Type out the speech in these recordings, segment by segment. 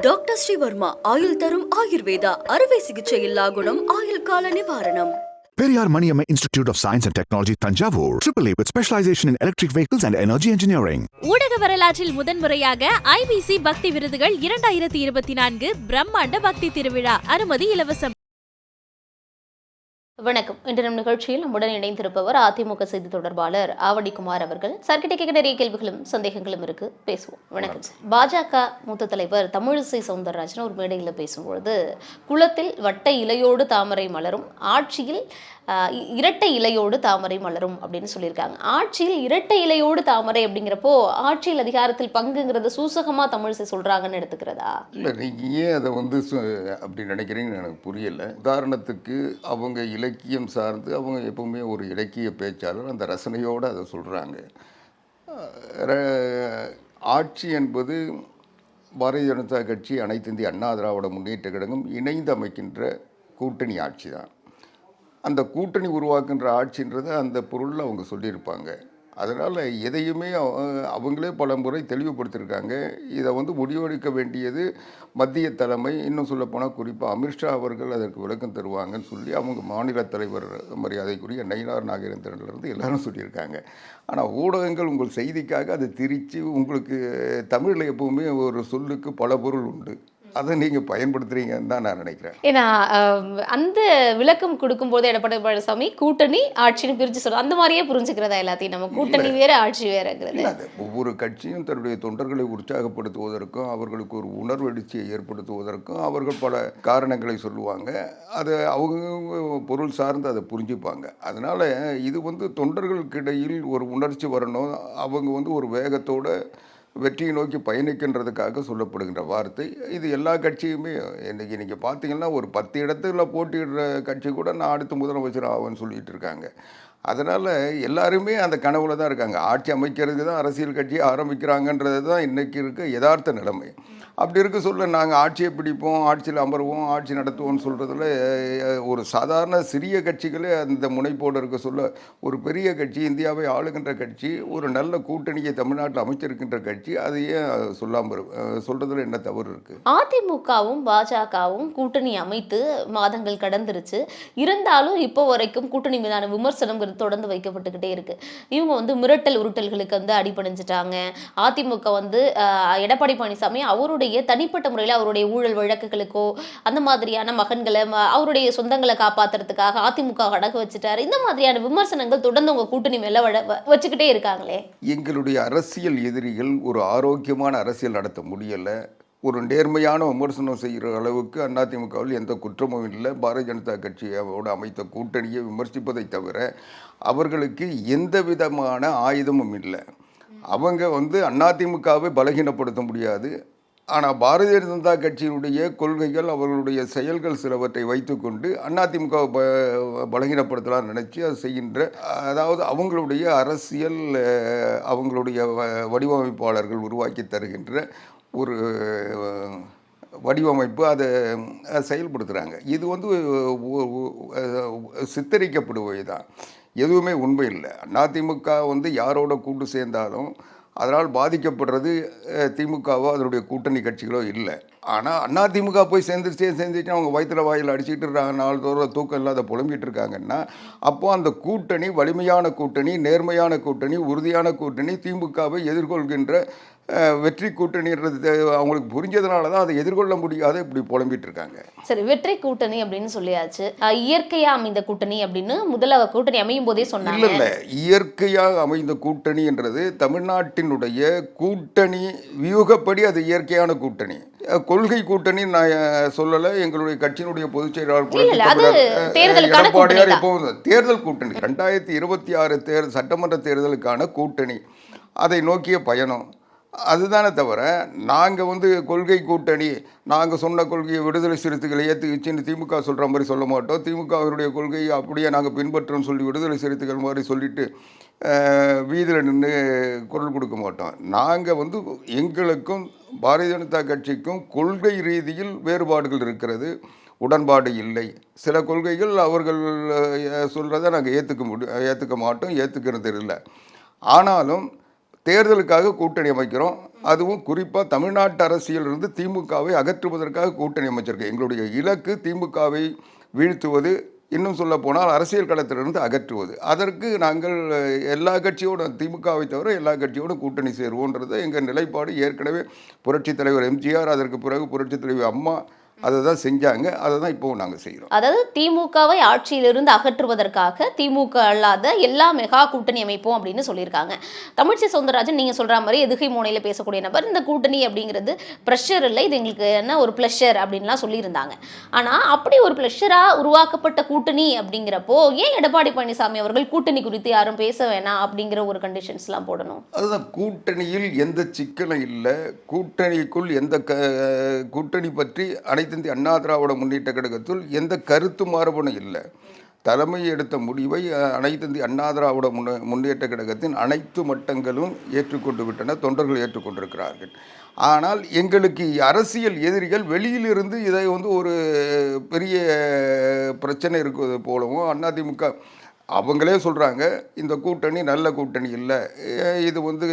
Doctor Sreevarma ஆயுள் தரும் ஆயுர்வேதா அறுவை சிகிச்சை இல்லா குணம் ஆயுள் கால நிவாரணம் Periyar Maniamma Institute of Science and Technology, Tanjavur. AAA with specialization in electric vehicles and energy engineering. ஊடக வரலாற்றில் முதன்முறையாக ஐபிசி பக்தி விருதுகள் இரண்டாயிரத்தி இருபத்தி நான்கு பிரம்மாண்ட பக்தி திருவிழா அனுமதி இலவசம் வணக்கம். இன்று நம் நிகழ்ச்சியில் நம்முடன் இணைந்திருப்பவர் அதிமுக செய்தி தொடர்பாளர் ஆவடிக்குமார் அவர்கள். சர்க்கிட்ட கேட்க நிறைய கேள்விகளும் சந்தேகங்களும் இருக்கு. பேசுவோம். வணக்கம் சார். பாஜக மூத்த தலைவர் தமிழிசை சவுந்தரராஜன் ஒரு மேடையில் பேசும்பொழுது குளத்தில் வட்ட இலையோடு தாமரை மலரும் ஆட்சியில் இரட்டை இலையோடு தாமரை மலரும் அப்படின்னு சொல்லியிருக்காங்க. ஆட்சியில் இரட்டை இலையோடு தாமரை அப்படிங்கிறப்போ ஆட்சியில் அதிகாரத்தில் பங்குங்கிறத சூசகமாக தமிழிசை சொல்கிறாங்கன்னு எடுத்துக்கிறதா? இல்லை நீங்கள் ஏன் அதை வந்து சு- அப்படி நினைக்கிறீங்கன்னு எனக்கு புரியலை. உதாரணத்துக்கு அவங்க இலக்கியம் சார்ந்து அவங்க எப்பவுமே ஒரு இலக்கிய பேச்சாளர் அந்த ரசனையோடு அதை சொல்கிறாங்க ஆட்சி என்பது பாரதிய ஜனதா கட்சி அனைத்து இந்திய அண்ணா திராவிட முன்னேற்ற கழகம் இணைந்து அமைக்கின்ற கூட்டணி ஆட்சி தான். அந்த கூட்டணி உருவாக்குன்ற ஆட்சின்றதை அந்த பொருளில் அவங்க சொல்லியிருப்பாங்க. அதனால் எதையுமே அவங்களே பல முறை தெளிவுபடுத்தியிருக்காங்க. இதை வந்து முடிவெடுக்க வேண்டியது மத்திய தலைமை. இன்னும் சொல்லப்போனால் குறிப்பாக அமித்ஷா அவர்கள் அதற்கு விளக்கம் தருவாங்கன்னு சொல்லி அவங்க மாநில தலைவர் மரியாதைக்குரிய நயினார் நாகேந்திரன்லேருந்து எல்லாரும் சொல்லியிருக்காங்க. ஆனால் ஊடகங்கள் உங்கள் செய்திக்காக அதை திரித்து உங்களுக்கு தமிழில் எப்பவுமே ஒரு சொல்லுக்கு பல பொருள் உண்டு. அதை நீங்கள் பயன்படுத்துகிறீங்கன்னு தான் நான் நினைக்கிறேன். ஏன்னா அந்த விளக்கம் கொடுக்கும்போது எடப்பாடி பழனிசாமி கூட்டணி ஆட்சின்னு பிரிச்சு சொல்றோம் அந்த மாதிரியே புரிஞ்சுக்கிறதா எல்லாத்தையும்? நம்ம கூட்டணி வேற ஆட்சி வேறங்கிறது. இல்ல, அது ஒவ்வொரு கட்சியும் தன்னுடைய தொண்டர்களை உற்சாகப்படுத்துவதற்கும் அவர்களுக்கு ஒரு உணர்வெழுச்சியை ஏற்படுத்துவதற்கும் அவர்கள் பல காரணங்களை சொல்லுவாங்க. அதை அவங்க பொருள் சார்ந்து அதை புரிஞ்சுப்பாங்க. அதனால் இது வந்து தொண்டர்களுக்கு இடையில் ஒரு உணர்ச்சி வரணும். அவங்க வந்து ஒரு வேகத்தோட வெற்றியை நோக்கி பயணிக்கின்றதுக்காக சொல்லப்படுகின்ற வார்த்தை. இது எல்லா கட்சியுமே இன்னைக்கு இன்றைக்கி பார்த்தீங்கன்னா ஒரு பத்து இடத்துல போட்டியிடுற கட்சி கூட நான் அடுத்து முதலமைச்சர் ஆவேன்னு சொல்லிட்டு இருக்காங்க. அதனால் எல்லாருமே அந்த கனவுல தான் இருக்காங்க. ஆட்சி அமைக்கிறதுக்கு தான் அரசியல் கட்சியை ஆரம்பிக்கிறாங்கன்றது தான் இன்றைக்கி இருக்க யதார்த்த நிலைமை. அப்படி இருக்க சொல்ல நாங்கள் ஆட்சியை பிடிப்போம் ஆட்சியில் அமருவோம் ஆட்சி நடத்துவோம்னு சொல்கிறதுல ஒரு சாதாரண சிறிய கட்சிகளே அந்த முனைப்போடு இருக்க சொல்ல ஒரு பெரிய கட்சி இந்தியாவை ஆளுகின்ற கட்சி ஒரு நல்ல கூட்டணியை தமிழ்நாட்டில் அமைச்சிருக்கின்ற கட்சி அது ஏன் சொல்லாமல் சொல்கிறதுல என்ன தவறு இருக்குது அதிமுகவும் பாஜகவும் கூட்டணி அமைத்து மாதங்கள் கடந்துருச்சு. இருந்தாலும் இப்போ வரைக்கும் கூட்டணி மீதான விமர்சனம் தொடர்ந்து வைக்கப்பட்டுக்கிட்டே இருக்கு. இவங்க வந்து மிரட்டல் உருட்டல்களுக்கு வந்து அடிபணிஞ்சிட்டாங்க. அதிமுக வந்து எடப்பாடி பழனிசாமி அவருடைய தனிப்பட்ட முறையில் அவருடைய ஊழல் வழக்குகளுக்கோ அந்த மாதிரியான மகன்களை அவருடைய சொந்தங்களை காப்பாத்துறதுக்காக அதிமுக அடகு வச்சுட்டாரு. இந்த மாதிரியான விமர்சனங்கள் தொடர்ந்து உங்க கூட்டணி மேல வட- வ- வச்சுக்கிட்டே இருக்காங்களே? எங்களுடைய அரசியல் எதிரிகள் ஒரு ஆரோக்கியமான அரசியல் நடத்த முடியலை. ஒரு நேர்மையான விமர்சனம் செய்கிற அளவுக்கு அதிமுகவில் எந்த குற்றமும் இல்லை. பாரதிய ஜனதா கட்சியோடு அமைத்த கூட்டணியை விமர்சிப்பதை தவிர அவர்களுக்கு எந்த விதமான ஆயுதமும் இல்லை. அவங்க வந்து அதிமுகவை பலகீனப்படுத்த முடியாது. ஆனால் பாரதிய ஜனதா கட்சியினுடைய கொள்கைகள் அவர்களுடைய செயல்கள் சிலவற்றை வைத்துக்கொண்டு அதிமுக ப பலகீனப்படுத்தலாம் நினச்சி அது செய்கின்ற அதாவது அவங்களுடைய அரசியல் அவங்களுடைய வ- வடிவமைப்பாளர்கள் உருவாக்கி தருகின்ற ஒரு வடிவமைப்பு அதை செயல்படுத்துகிறாங்க இது வந்து சித்தரிக்கப்படுவது தான் எதுவுமே உண்மை இல்லை. அதிமுக வந்து யாரோட கூட்டு சேர்ந்தாலும் அதனால் பாதிக்கப்படுறது திமுகவோ அதனுடைய கூட்டணி கட்சிகளோ இல்லை. ஆனால் அண்ணா திமுக போய் சேர்ந்துருச்சே சேர்ந்துச்சு அவங்க வயிற்றுல வாயில் அடிச்சுட்டு இருக்காங்க நாள்தோறும் தூக்கம் இல்லாத புலம்பிகிட்டு இருக்காங்கன்னா அப்போது அந்த கூட்டணி வலிமையான கூட்டணி நேர்மையான கூட்டணி உறுதியான கூட்டணி திமுகவை எதிர்கொள்கின்ற வெற்றி கூட்டணின்றது அவங்களுக்கு புரிஞ்சதுனால தான் அதை எதிர்கொள்ள முடியாத இப்படி புலம்பிட்டு இருக்காங்க சரி வெற்றி கூட்டணி அப்படின்னு சொல்லியாச்சு. அஹ் இயற்கையா அமைந்த கூட்டணி அப்படின்னு முதல்ல கூட்டணி அமையும் போதே சொன்னாங்க. இல்ல இயற்கையாக அமைந்த கூட்டணி என்றது தமிழ்நாட்டினுடைய கூட்டணி வியூகப்படி அது இயற்கையான கூட்டணி. கொள்கை கூட்டணி நான் சொல்லல. எங்களுடைய கட்சியினுடைய பொதுச் செயலாளர் எடப்பாடியார் இப்போ தேர்தல் கூட்டணி. ரெண்டாயிரத்தி இருபத்தி ஆறு தேர் சட்டமன்ற தேர்தலுக்கான கூட்டணி. அதை நோக்கிய பயணம். அதுதானே தவிர நாங்கள் வந்து கொள்கை கூட்டணி நாங்கள் சொன்ன கொள்கையை விடுதலை சிறுத்தைகளை ஏற்றுக்கிச்சின்னு திமுக சொல்கிற மாதிரி சொல்ல மாட்டோம். திமுக அவருடைய கொள்கையை அப்படியே நாங்கள் பின்பற்றோம்னு சொல்லி விடுதலை சிறுத்தைகள் மாதிரி சொல்லிட்டு வீதியில் நின்று குரல் கொடுக்க மாட்டோம். நாங்கள் வந்து எங்களுக்கும் பாரதிய ஜனதா கட்சிக்கும் கொள்கை ரீதியில் வேறுபாடுகள் இருக்கிறது. உடன்பாடு இல்லை. சில கொள்கைகள் அவர்கள் சொல்கிறத நாங்கள் ஏற்றுக்க முடியும் ஏற்றுக்க மாட்டோம் ஏற்றுக்கிறது இல்லை. ஆனாலும் தேர்தலுக்காக கூட்டணி அமைக்கிறோம். அதுவும் குறிப்பாக தமிழ்நாட்டு அரசியலிருந்து திமுகவை அகற்றுவதற்காக கூட்டணி அமைச்சிருக்கு. எங்களுடைய இலக்கு திமுகவை வீழ்த்துவது இன்னும் சொல்ல போனால் அரசியல் களத்திலிருந்து அகற்றுவது. அதற்கு நாங்கள் எல்லா கட்சியோட திமுகவை தவிர எல்லா கட்சியோடும் கூட்டணி சேருவோன்றது எங்கள் நிலைப்பாடு. ஏற்கனவே புரட்சித் தலைவர் எம்ஜிஆர் அதற்கு பிறகு புரட்சித் தலைவர் அம்மா அதை தான் செஞ்சாங்க அதை தான் இப்போவும் நாங்கள் செய்கிறோம் அதாவது திமுகவை ஆட்சியிலிருந்து அகற்றுவதற்காக திமுக அல்லாத எல்லா மெகா கூட்டணி அமைப்போம் அப்படின்னு சொல்லியிருக்காங்க. தமிழிசை சவுந்தரராஜன் நீங்க சொல்ற மாதிரி எதுகை மூனையில பேசக்கூடிய நபர் இந்த கூட்டணி அப்படிங்கிறது ப்ரெஷர் இல்லை இது எங்களுக்கு என்ன ஒரு ப்ளஷர் அப்படின்லாம் சொல்லியிருந்தாங்க. ஆனா அப்படி ஒரு ப்ளஷரா உருவாக்கப்பட்ட கூட்டணி அப்படிங்கிறப்போ ஏன் எடப்பாடி பழனிசாமி அவர்கள் கூட்டணி குறித்து யாரும் பேச வேணாம் அப்படிங்கிற ஒரு கண்டிஷன்ஸ்லாம் போடணும்? அதுதான் கூட்டணியில் எந்த சிக்கலும் இல்லை கூட்டணிக்குள் எந்த கூட்டணி பற்றி அனைத்து இந்திய அண்ணா திராவிட முன்னேற்ற கழகத்தில் எந்த கருத்து மாறுபடும் இல்லை. தலைமை எடுத்த முடிவை அஹ், அனைத்து இந்திய அண்ணா திராவிட முன்னே முன்னேற்ற கழகத்தின் அனைத்து மட்டங்களும் ஏற்றுக்கொண்டு விட்டன தொண்டர்கள் ஏற்றுக்கொண்டிருக்கிறார்கள். ஆனால் எங்களுக்கு அரசியல் எதிரிகள் வெளியிலிருந்து இதை வந்து ஒரு பெரிய பிரச்சனை இருக்கிறது போலவும் அதிமுக அவங்களே சொல்கிறாங்க இந்த கூட்டணி நல்ல கூட்டணி இல்லை இது வந்து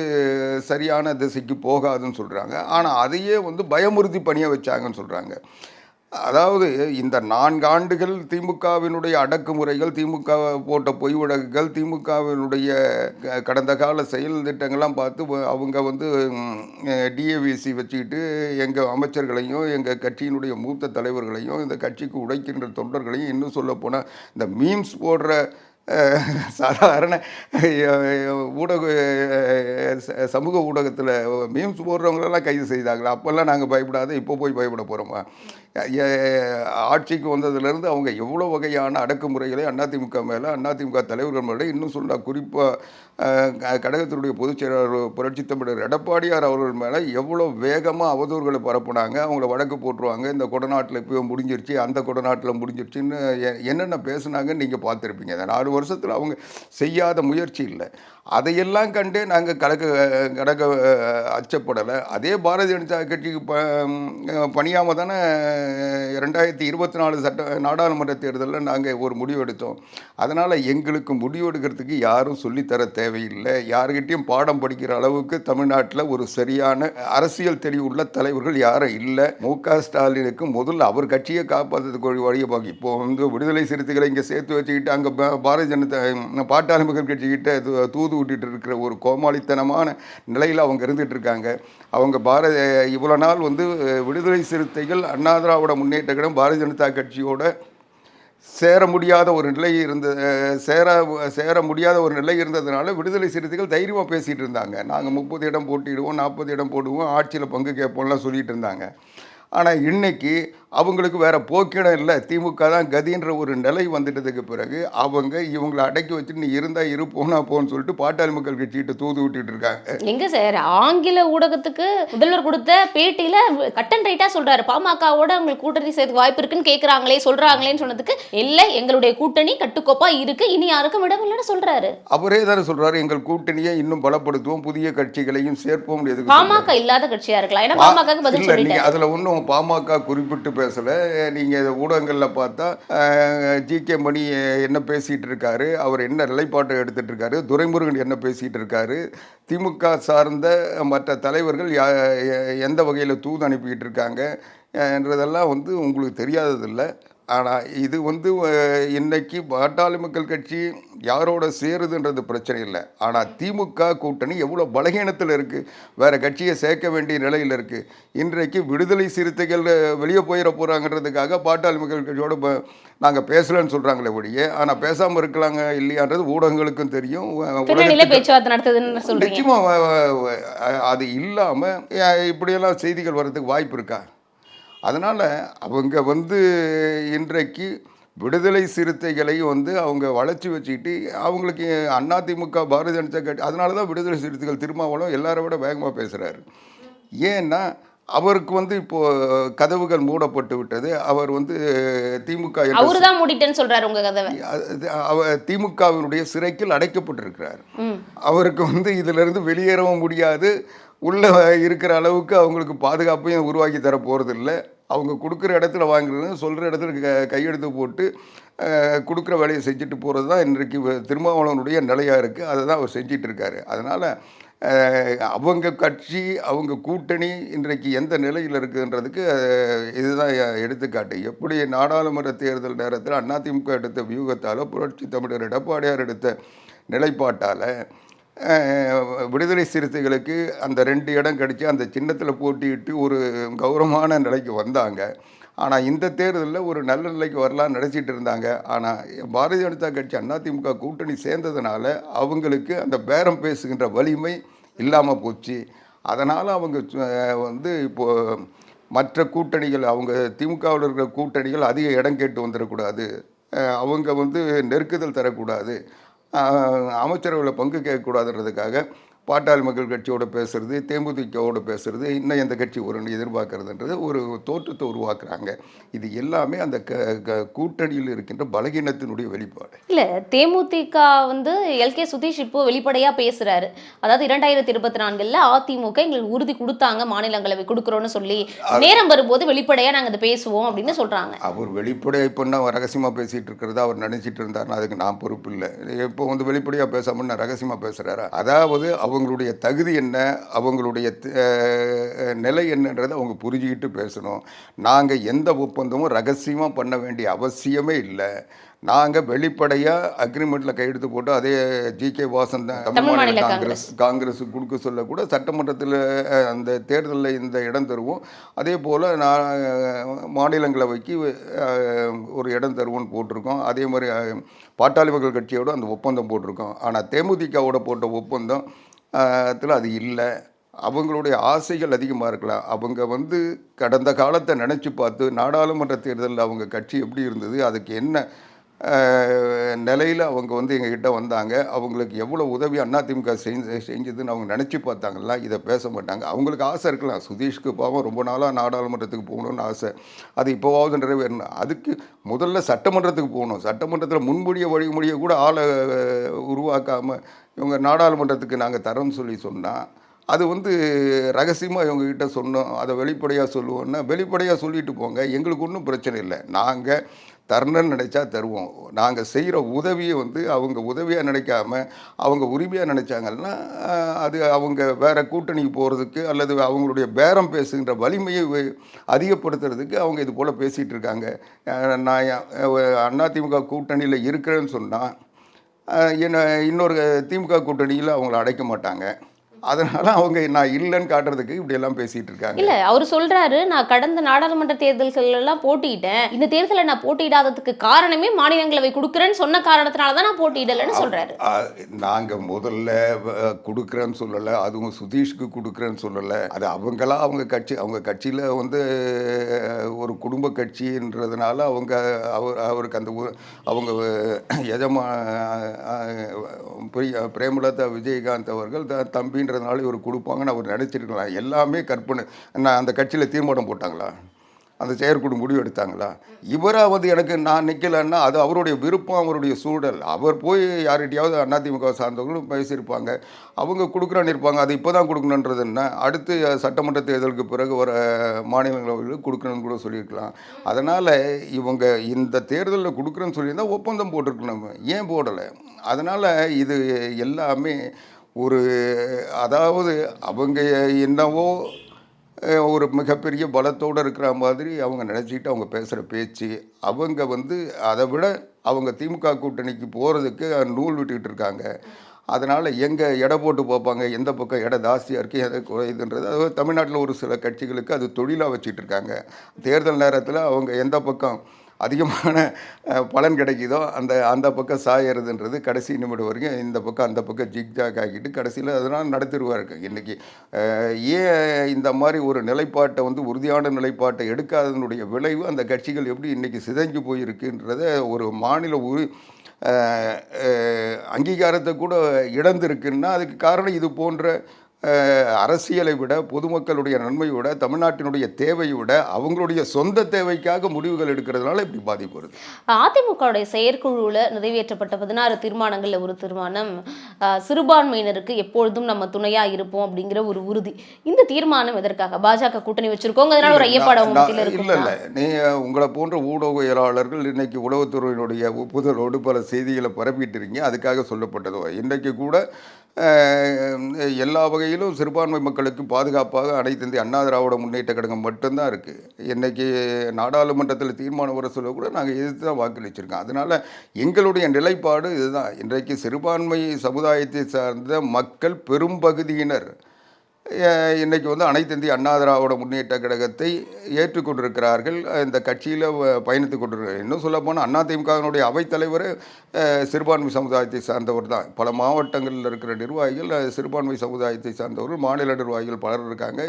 சரியான திசைக்கு போகாதுன்னு சொல்கிறாங்க ஆனால் அதையே வந்து பயமுறுத்தி பணிய வச்சாங்கன்னு சொல்கிறாங்க அதாவது இந்த நான்காண்டுகள் திமுகவினுடைய அடக்குமுறைகள் திமுக போட்ட பொய் வழக்குகள் திமுகவினுடைய க- கடந்த கால செயல் திட்டங்கள்லாம் பார்த்து வ- அவங்க வந்து டிஏவிசி வச்சுக்கிட்டு எங்கள் அமைச்சர்களையும் எங்கள் கட்சியினுடைய மூத்த தலைவர்களையும் இந்த கட்சிக்கு உடைக்கின்ற தொண்டர்களையும் இன்னும் சொல்ல போனால் இந்த மீம்ஸ் போடுற சாதாரண ஊடக ச- சமூக ஊடகத்தில் மீம்ஸ் போடுறவங்களெல்லாம் கைது செய்தாங்களா? அப்போல்லாம் நாங்கள் பயப்படாத இப்போ போய் பயப்பட போகிறோமா ஆட்சிக்கு வந்ததுலேருந்து அவங்க எவ்வளோ வகையான அடக்குமுறைகளை அதிமுக மேலே அதிமுக தலைவர்கள் மேலே இன்னும் சொல்ல குறிப்பாக கழகத்தினுடைய பொதுச் செயலாளர் புரட்சி தமிழர் எடப்பாடியார் அவர்கள் மேலே எவ்வளோ வேகமாக அவதூறுகளை பரப்புனாங்க. அவங்கள வழக்கு போட்டுருவாங்க. இந்த கொடநாட்டில் இப்போ முடிஞ்சிருச்சு அந்த கொடநாட்டில் முடிஞ்சிருச்சுன்னு என்னென்ன பேசுனாங்கன்னு நீங்கள் பார்த்துருப்பீங்க. அந்த நாலு வருஷத்தில் அவங்க செய்யாத முயற்சி இல்லை. அதையெல்லாம் கண்டு நாங்கள் கலக்க கடக்க அச்சப்படலை. அதே பாரதிய ஜனதா கட்சிக்கு ப பணியாமல் தானே ரெண்டாயிரத்தி இருபத்தி நாலு சட்ட நாடாளுமன்ற தேர்தலில் நாங்கள் ஒரு முடிவு எடுத்தோம். அதனால் எங்களுக்கு முடிவு எடுக்கிறதுக்கு யாரும் சொல்லித்தர தேவையில்லை. யாருக்கிட்டையும் பாடம் படிக்கிற அளவுக்கு தமிழ்நாட்டில் ஒரு சரியான அரசியல் தெளிவுள்ள தலைவர்கள் யாரும் இல்லை. மு க ஸ்டாலினுக்கு முதல்ல அவர் கட்சியை காப்பாற்றுறதுக்கு ஒரு வழியை பார்க்க இப்போ வந்து விடுதலை சிறுத்தைகளை இங்கே சேர்த்து வச்சுக்கிட்டு அங்கே பாரதிய ஜனதா பாட்டாளி மக்கள் கட்சிக்கிட்ட தூது விட்டுட்டு இருக்கிற ஒரு கோமாளித்தனமான நிலையில் அவங்க இருந்துட்டு இருக்காங்க. அவங்க பாரத இவ்வளோ நாள் வந்து விடுதலை சிறுத்தைகள் அண்ணா திராவிட முன்னேற்ற கழகம் பாரதிய ஜனதா கட்சியோட சேர முடியாத ஒரு நிலை இருந்த சேர சேர முடியாத ஒரு நிலை இருந்ததுனால விடுதலை சிறுத்தைகள் தைரியமாக பேசிகிட்டு இருந்தாங்க. நாங்கள் முப்பது இடம் போட்டிடுவோம் நாற்பது இடம் போடுவோம் ஆட்சியில் பங்கு கேட்போம்லாம் சொல்லிகிட்டு இருந்தாங்க. ஆனால் இன்னைக்கு அவங்களுக்கு வேற போக்கிடம் இல்லை. திமுக தான் கதின்ற ஒரு நிலை வந்துட்டதுக்கு பிறகு அவங்க இவங்களை அடக்கி வச்சுட்டு நீ இருந்தா இரு போனா போன்னு சொல்லிட்டு பாட்டாளி மக்கள் கட்சிகிட்ட தூது விட்டுட்டு இருக்காங்க. எங்க சார்? ஆங்கில ஊடகத்துக்கு முதல்வர் கொடுத்த பேட்டியில கட்டன் ரைட்டா சொல்றாரு. பாமகவோட உங்களுக்கு கூட்டணி சேர்த்து வாய்ப்பு இருக்குன்னு கேக்குறாங்களே சொல்றாங்களேன்னு சொன்னதுக்கு இல்ல எங்களுடைய கூட்டணி கட்டுக்கோப்பா இருக்கு இனி யாருக்கும் இடம் இல்லைன்னு சொல்றாரு. அவரே தானே சொல்றாரு எங்கள் கூட்டணியை இன்னும் பலப்படுத்துவோம் புதிய கட்சிகளையும் சேர்ப்போம்? பாமக இல்லாத கட்சியா இருக்கலாம். ஏன்னா பாமக பதில் அதுல ஒன்றும் பாமக குறிப்பிட்டு பேசலை. நீங்கள் இதை பார்த்தா ஜி. கே. மணி என்ன பேசிகிட்டு இருக்காரு அவர் என்ன நிலைப்பாட்டை எடுத்துகிட்டு இருக்காரு துரைமுருகன் என்ன பேசிகிட்டு இருக்காரு திமுக சார்ந்த மற்ற தலைவர்கள் யா- எந்த வகையில் தூது அனுப்பிக்கிட்டு இருக்காங்க என்றதெல்லாம் வந்து உங்களுக்கு தெரியாததில்லை. ஆனால் இது வந்து இன்னைக்கு பாட்டாளி மக்கள் கட்சி யாரோட சேருதுன்றது பிரச்சனை இல்லை. ஆனால் திமுக கூட்டணி எவ்வளோ பலகீனத்தில் இருக்குது வேற கட்சியை சேர்க்க வேண்டிய நிலையில் இருக்குது இன்றைக்கு விடுதலை சிறுத்தைகள் வெளியே போயிட போகிறாங்கன்றதுக்காக பாட்டாளி மக்கள் கட்சியோட நாங்கள் பேசலன்னு சொல்கிறாங்களே ஒழிய ஆனால் பேசாமல் இருக்கலாங்க இல்லையான்றது ஊடகங்களுக்கும் தெரியும். உ- பின்னணியில உலகத்துக்கு- பேச்சுவார்த்தை நடத்துதுன்னு சொல்றீங்க. நிச்சயமா வ- வ- வ- அது இல்லாம அஹ், இப்படியெல்லாம் செய்திகள் வர்றதுக்கு வாய்ப்பு இருக்கா? அதனால அவங்க வந்து இன்றைக்கு விடுதலை சிறுத்தைகளை வந்து அவங்க வளைச்சி வச்சுக்கிட்டு அவங்களுக்கு அதிமுக பாரதிய ஜனதா கட்சி அதனால தான் விடுதலை சிறுத்தைகள் திருமாவளவன் எல்லாரை விட வேகமாக பேசுகிறாரு ஏன்னா அவருக்கு வந்து இப்போ கதவுகள் மூடப்பட்டு விட்டது. அவர் வந்து திமுக என்ற அவருதான் மூடிட்டேன்னு சொல்றாரு உங்க கதவை. அது அவ திமுகவினுடைய சிறைக்குள் அடைக்கப்பட்டிருக்கிறார். அவருக்கு வந்து இதிலிருந்து வெளியேறவும் முடியாது. உள்ளே இருக்கிற அளவுக்கு அவங்களுக்கு பாதுகாப்பையும் உருவாக்கி தர போகிறதில்ல அவங்க கொடுக்குற இடத்துல வாங்குறது சொல்கிற இடத்துல க- கையெழுத்து போட்டு கொடுக்குற வேலையை செஞ்சுட்டு போகிறது தான் இன்றைக்கு திருமாவளவனுடைய நிலையாக இருக்குது அதை தான் அவர் செஞ்சிட்டு இருக்காரு. அதனால் அவங்க கட்சி அவங்க கூட்டணி இன்றைக்கு எந்த நிலையில் இருக்குன்றதுக்கு இதுதான் எடுத்துக்காட்டு. எப்படி நாடாளுமன்ற தேர்தல் நேரத்தில் அதிமுக எடுத்த வியூகத்தால் புரட்சி தமிழர் எடப்பாடியார் எடுத்த நிலைப்பாட்டால் விடுதலை சிறுத்தைகளுக்கு அந்த ரெண்டு இடம் கிடச்சி அந்த சின்னத்தில் போட்டியிட்டு ஒரு கௌரவமான நிலைக்கு வந்தாங்க. ஆனால் இந்த தேர்தலில் ஒரு நல்ல நிலைக்கு வரலாம்னு நினச்சிட்டு இருந்தாங்க. ஆனால் பாரதிய ஜனதா கட்சி அதிமுக கூட்டணி சேர்ந்ததுனால அவங்களுக்கு அந்த பேரம் பேசுகின்ற வலிமை இல்லாமல் போச்சு. அதனால் அவங்க வந்து இப்போது மற்ற கூட்டணிகள் அவங்க திமுகவில் இருக்கிற கூட்டணிகள் அதிக இடம் கேட்டு வந்துடக்கூடாது அவங்க வந்து நெருக்குதல் தரக்கூடாது. அமைச்சரவையில் பங்கு கேட்கக்கூடாதுன்றதுக்காக பாட்டாளி மக்கள் கட்சியோட பேசுறது தேமுதிகவோட பேசுறது இன்னும் எந்த கட்சி வரும்னு எதிர்பார்க்கறதுன்றது ஒரு தோற்றத்தை உருவாக்குறாங்க. இது எல்லாமே அந்த க கூட்டணியில் இருக்கின்ற பலகீனத்தினுடைய வெளிப்பாடு. இல்ல தேமுதிக வந்து எல். கே. சுதீஷ் இப்போ வெளிப்படையா பேசுறாரு. அதாவது இரண்டாயிரத்தி இருபத்தி நான்குல அதிமுக எங்களுக்கு உறுதி கொடுத்தாங்க மாநிலங்களவை கொடுக்குறோம்னு சொல்லி. நேரம் வரும்போது வெளிப்படையா நாங்க அதை பேசுவோம் அப்படின்னு சொல்றாங்க. அவர் வெளிப்படையாக இப்போ நான் ரகசியமாக பேசிகிட்டு இருக்கிறதா அவர் நினச்சிட்டு இருந்தாருன்னா அதுக்கு நான் பொறுப்பு இல்லை. இப்போ வந்து வெளிப்படையாக பேசாமல் நான் ரகசியமாக பேசுகிறாரு அதாவது அவங்களுடைய தகுதி என்ன அவங்களுடைய நிலை என்னன்றதை அவங்க புரிஞ்சுக்கிட்டு பேசணும். நாங்கள் எந்த ஒப்பந்தமும் ரகசியமாக பண்ண வேண்டிய அவசியமே இல்லை. நாங்கள் வெளிப்படையாக அக்ரிமெண்ட்டில் கையெழுத்து போட்டு அதே ஜி கே வாசன் தான் தமிழ் மாநில காங்கிரஸ் காங்கிரஸ். கொடுக்க சொல்ல கூட சட்டமன்றத்தில் அந்த தேர்தலில் இந்த இடம் தருவோம். அதே போல் நான் மாநிலங்களவைக்கு ஒரு இடம் தருவோம்னு போட்டிருக்கோம். அதே மாதிரி பாட்டாளி மக்கள் கட்சியோட அந்த ஒப்பந்தம் போட்டிருக்கோம். ஆனால் தேமுதிகவோட போட்ட ஒப்பந்தம் அஹ், அது இல்லை. அவங்களுடைய ஆசைகள் அதிகமாக இருக்கலாம் அவங்க வந்து கடந்த காலத்தை நினச்சி பார்த்து நாடாளுமன்ற தேர்தலில் அவங்க கட்சி எப்படி இருந்தது அதுக்கு என்ன நிலையில் அவங்க வந்து எங்ககிட்ட வந்தாங்க அவங்களுக்கு எவ்வளோ உதவி அதிமுக செஞ்சு செஞ்சதுன்னு அவங்க நினச்சி பார்த்தாங்களா இதை பேச மாட்டாங்க. அவங்களுக்கு ஆசை இருக்கலாம் சுதீஷ்க்கு பாவம் ரொம்ப நாளாக நாடாளுமன்றத்துக்கு போகணும்னு ஆசை. அது இப்போவாவது நிறைவேறணும் அதுக்கு முதல்ல சட்டமன்றத்துக்கு போகணும். சட்டமன்றத்தில் முன்மொழிய வழிமொழியை கூட ஆளை உருவாக்காமல் இவங்க நாடாளுமன்றத்துக்கு நாங்கள் தரோம்னு சொல்லி சொன்னால் அது வந்து ரகசியமாக இவங்ககிட்ட சொன்னோம். அதை வெளிப்படையாக சொல்லுவோன்னா வெளிப்படையாக சொல்லிட்டு போங்க. எங்களுக்கு ஒன்றும் பிரச்சனை இல்லை. நாங்கள் தரணும்னு நினச்சா தருவோம். நாங்கள் செய்கிற உதவியை வந்து அவங்க உதவியாக நினைக்காம அவங்க உரிமையாக நினச்சாங்கன்னா அது அவங்க வேறு கூட்டணிக்கு போகிறதுக்கு அல்லது அவங்களுடைய பேரம் பேசுகின்ற வலிமையை அதிகப்படுத்துறதுக்கு அவங்க இது போல் பேசிகிட்டு இருக்காங்க. நான் அதிமுக கூட்டணியில் இருக்கிறேன்னு சொன்னால் இன்னொரு திமுக கூட்டணியில் அவங்கள அடைக்க மாட்டாங்க. அதனால் அவங்க நான் இல்லைன்னு காட்டுறதுக்கு இப்படியெல்லாம் பேசிகிட்டு இருக்காங்க. இல்ல அவர் சொல்றாரு நான் கடந்த நாடாளுமன்ற தேர்தல்கள் எல்லாம் போட்டியிட்டேன். இந்த தேர்தலை நான் போட்டியிடாததுக்கு காரணமே மாநிலங்களவை கொடுக்குறேன்னு சொன்ன காரணத்தினால தான் நான் போட்டியிடலைன்னு சொல்றாரு. நாங்கள் முதல்ல கொடுக்குறேன்னு சொல்லலை அதுவும் சுதீஷ்க்கு கொடுக்குறேன்னு சொல்லலை. அது அவங்களா அவங்க கட்சி அவங்க கட்சியில் வந்து ஒரு குடும்ப கட்சின்றதுனால அவங்க அவர் அவருக்கு அந்த அவங்க எஜமா பிரேமலதா விஜயகாந்த் அவர்கள் த தம்பின்றதுனால இவர் கொடுப்பாங்கன்னு அவர் நினச்சிருக்கலாம் எல்லாமே கற்பனை நான் அந்த கட்சியில் தீர்மானம் போட்டாங்களா? அந்த செயற்குழு முடிவு எடுத்தாங்களா? இவராக வந்து எனக்கு நான் நிற்கலன்னா அது அவருடைய விருப்பம் அவருடைய சூழல். அவர் போய் யார்கிட்டையாவது அதிமுக சார்ந்தவங்களும் பேசியிருப்பாங்க. அவங்க கொடுக்குறான்னு இருப்பாங்க. அது இப்போ தான் கொடுக்கணுன்றது என்ன? அடுத்து சட்டமன்ற தேர்தலுக்கு பிறகு வர மாநிலங்களவைகளுக்கு கொடுக்கணும்னு கூட சொல்லியிருக்கலாம். அதனால் இவங்க இந்த தேர்தலில் கொடுக்குறேன்னு சொல்லியிருந்தா ஒப்பந்தம் போட்டிருக்கணும் ஏன் போடலை? அதனால் இது எல்லாமே ஒரு அதாவது அவங்க என்னவோ ஒரு மிகப்பெரிய பலத்தோடு இருக்கிற மாதிரி அவங்க நினச்சிக்கிட்டு அவங்க பேசுகிற பேச்சு அவங்க வந்து அதை விட அவங்க திமுக கூட்டணிக்கு போகிறதுக்கு நூல் விட்டுக்கிட்டு இருக்காங்க. அதனால் எங்கே எடை போட்டு பார்ப்பாங்க எந்த பக்கம் எடை ஜாஸ்தியாக இருக்குது எதை குறையுதுன்றது. அது தமிழ்நாட்டில் ஒரு சில கட்சிகளுக்கு அது தொழிலாக வச்சுட்டு இருக்காங்க. தேர்தல் நேரத்தில் அவங்க எந்த பக்கம் அதிகமான பலன் கிடைக்குதோ அந்த அந்த பக்கம் சாயறதுன்றது கடைசி நிமிடம் வரைக்கும் இந்த பக்கம் அந்த பக்கம் ஜிக்ஜாக் ஆக்கிட்டு கடைசியில் அதனால் நடத்திடுவாருக்கு இன்றைக்கி ஏன் இந்த மாதிரி ஒரு நிலைப்பாட்டை வந்து உறுதியான நிலைப்பாட்டை எடுக்காதனுடைய விளைவு அந்த கட்சிகள் எப்படி இன்றைக்கி சிதைஞ்சு போயிருக்குன்றத ஒரு மாநில உரி அங்கீகாரத்தை கூட இழந்திருக்குன்னா அதுக்கு காரணம் இது போன்ற அரசியலை விட பொதுமக்களுடைய நன்மையை விட தமிழ்நாட்டினுடைய தேவையை விட அவங்களுடைய சொந்த தேவைக்காக முடிவுகள் எடுக்கிறதுனால இப்படி பாதிப்பு வருது. அதிமுகவுடைய செயற்குழுவில் நிறைவேற்றப்பட்ட பதினாறு தீர்மானங்கள்ல ஒரு தீர்மானம் சிறுபான்மையினருக்கு எப்பொழுதும் நம்ம துணையா இருப்போம் அப்படிங்கிற ஒரு உறுதி. இந்த தீர்மானம் எதற்காக? பாஜக கூட்டணி வச்சிருக்கோங்க அதனால ஒரு ஐயப்பாடு அவங்க மத்தியில இல்லை இல்லை. நீ உங்களை போன்ற ஊடகவியலாளர்கள் இன்னைக்கு உளவுத்துறையினுடைய ஒப்புதலோடு பல செய்திகளை பரப்பிட்டு இருக்கீங்க. அதுக்காக சொல்லப்பட்டதோ. இன்றைக்கு கூட எல்லா வகையிலும் சிறுபான்மை மக்களுக்கு பாதுகாப்பாக அனைத்து இந்திய அண்ணா திராவிட முன்னேற்ற கழகம் மட்டும்தான் இருக்குது இன்றைக்கி நாடாளுமன்றத்தில் தீர்மானம் வர சொல்ல கூட நாங்கள் எதிர்த்து தான் வாக்களிச்சிருக்கோம். அதனால் எங்களுடைய நிலைப்பாடு இதுதான். இன்றைக்கு சிறுபான்மை சமுதாயத்தை சார்ந்த மக்கள் பெரும்பகுதியினர் இன்றைக்கி வந்து அனைத்து இந்திய அண்ணா திராவிட முன்னேற்ற கழகத்தை ஏற்றுக்கொண்டிருக்கிறார்கள். இந்த கட்சியில் பயணித்து கொண்டிருக்கிறார் இன்னும் சொல்லப்போனால் அண்ணா அதிமுகவினுடைய அவைத்தலைவர் சிறுபான்மை சமுதாயத்தை சார்ந்தவர் தான். பல மாவட்டங்களில் இருக்கிற நிர்வாகிகள் சிறுபான்மை சமுதாயத்தை சார்ந்தவர்கள் மாநில நிர்வாகிகள் பலர் இருக்காங்க.